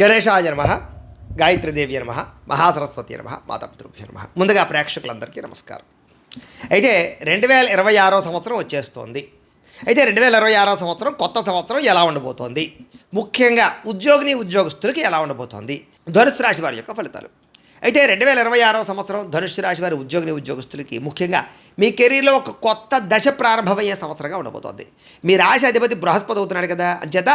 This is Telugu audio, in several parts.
గణేశాయ నమ గాయత్రీదేవి నమ మహాసరస్వతి నమ మాతాపితృభ్య నమ. ముందుగా ప్రేక్షకులందరికీ నమస్కారం. అయితే రెండు వేల ఇరవై ఆరో సంవత్సరం వచ్చేస్తోంది. అయితే రెండు వేల ఇరవై ఆరో సంవత్సరం కొత్త సంవత్సరం ఎలా ఉండబోతోంది? ముఖ్యంగా ఉద్యోగిని ఉద్యోగస్తులకి ఎలా ఉండబోతోంది? ధనుసు రాశి వారి యొక్క ఫలితాలు. అయితే రెండు వేల ఇరవై ఆరో సంవత్సరం ధనుసు రాశి వారి ఉద్యోగిని ఉద్యోగస్తులకి ముఖ్యంగా మీ కెరీర్లో ఒక కొత్త దశ ప్రారంభమయ్యే సంవత్సరంగా ఉండబోతోంది. మీ రాశి అధిపతి బృహస్పతి అవుతున్నాడు కదా. అంచేత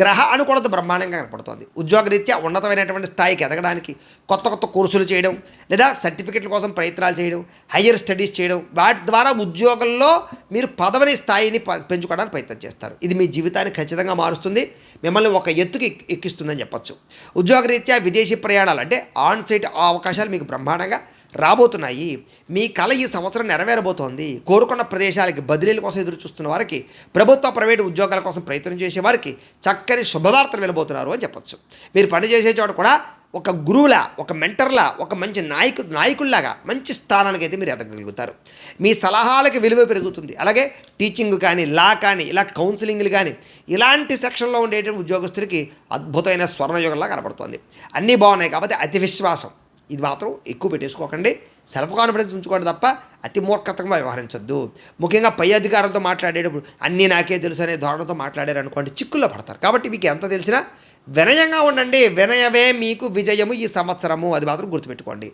గ్రహ అనుకూలత బ్రహ్మాండంగా కనపడుతుంది ఉద్యోగరీత్యా ఉన్నతమైనటువంటి స్థాయికి ఎదగడానికి కొత్త కొత్త కోర్సులు చేయడం లేదా సర్టిఫికెట్ల కోసం ప్రయత్నాలు చేయడం హయ్యర్ స్టడీస్ చేయడం వాటి ద్వారా ఉద్యోగంలో మీరు పదవిని స్థాయిని ప- పెంచుకోవడానికి ప్రయత్నం చేస్తారు. ఇది మీ జీవితాన్ని ఖచ్చితంగా మారుస్తుంది. మిమ్మల్ని ఒక ఎత్తుకి ఎక్- ఎక్కిస్తుందని చెప్పొచ్చు. ఉద్యోగరీత్యా విదేశీ ప్రయాణాలు అంటే ఆన్ సైట్ అవకాశాలు మీకు బ్రహ్మాండంగా రాబోతున్నాయి. మీ కళ ఈ సంవత్సరం నెరవేరబోతోంది. కోరుకున్న ప్రదేశాలకి బదిలీల కోసం ఎదురు చూస్తున్న వారికి ప్రభుత్వ ప్రైవేటు ఉద్యోగాల కోసం ప్రయత్నం చేసే వారికి చక్కని శుభవార్తలు వెళ్ళబోతున్నారు అని చెప్పొచ్చు. మీరు పని చేసే చోట కూడా ఒక గురువులా ఒక మెంటర్లా ఒక మంచి నాయకు నాయకుల్లాగా మంచి స్థానానికి అయితే మీరు ఎదగలుగుతారు మీ సలహాలకి విలువ పెరుగుతుంది. అలాగే టీచింగ్ కానీ లా కానీ ఇలా కౌన్సిలింగ్లు కానీ ఇలాంటి సెక్షన్లో ఉండేటువంటి ఉద్యోగస్తులకి అద్భుతమైన స్వర్ణయుగంలా కనబడుతుంది. అన్నీ బాగున్నాయి కాబట్టి అతి విశ్వాసం. ఇది మాత్రం ఎక్కువ పెట్టేసుకోకండి. సెల్ఫ్ కాన్ఫిడెన్స్ ఉంచుకోండి తప్ప అతి మూర్ఖతంగా వ్యవహరించద్దు. ముఖ్యంగా పై అధికారులతో మాట్లాడేటప్పుడు అన్నీ నాకే తెలుసు అనే ధోరణితో మాట్లాడారు అనుకోండి చిక్కుల్లో పడతారు. కాబట్టి మీకు ఎంత తెలిసినా వినయంగా ఉండండి. వినయమే మీకు విజయము ఈ సంవత్సరము. అది మాత్రం గుర్తుపెట్టుకోండి.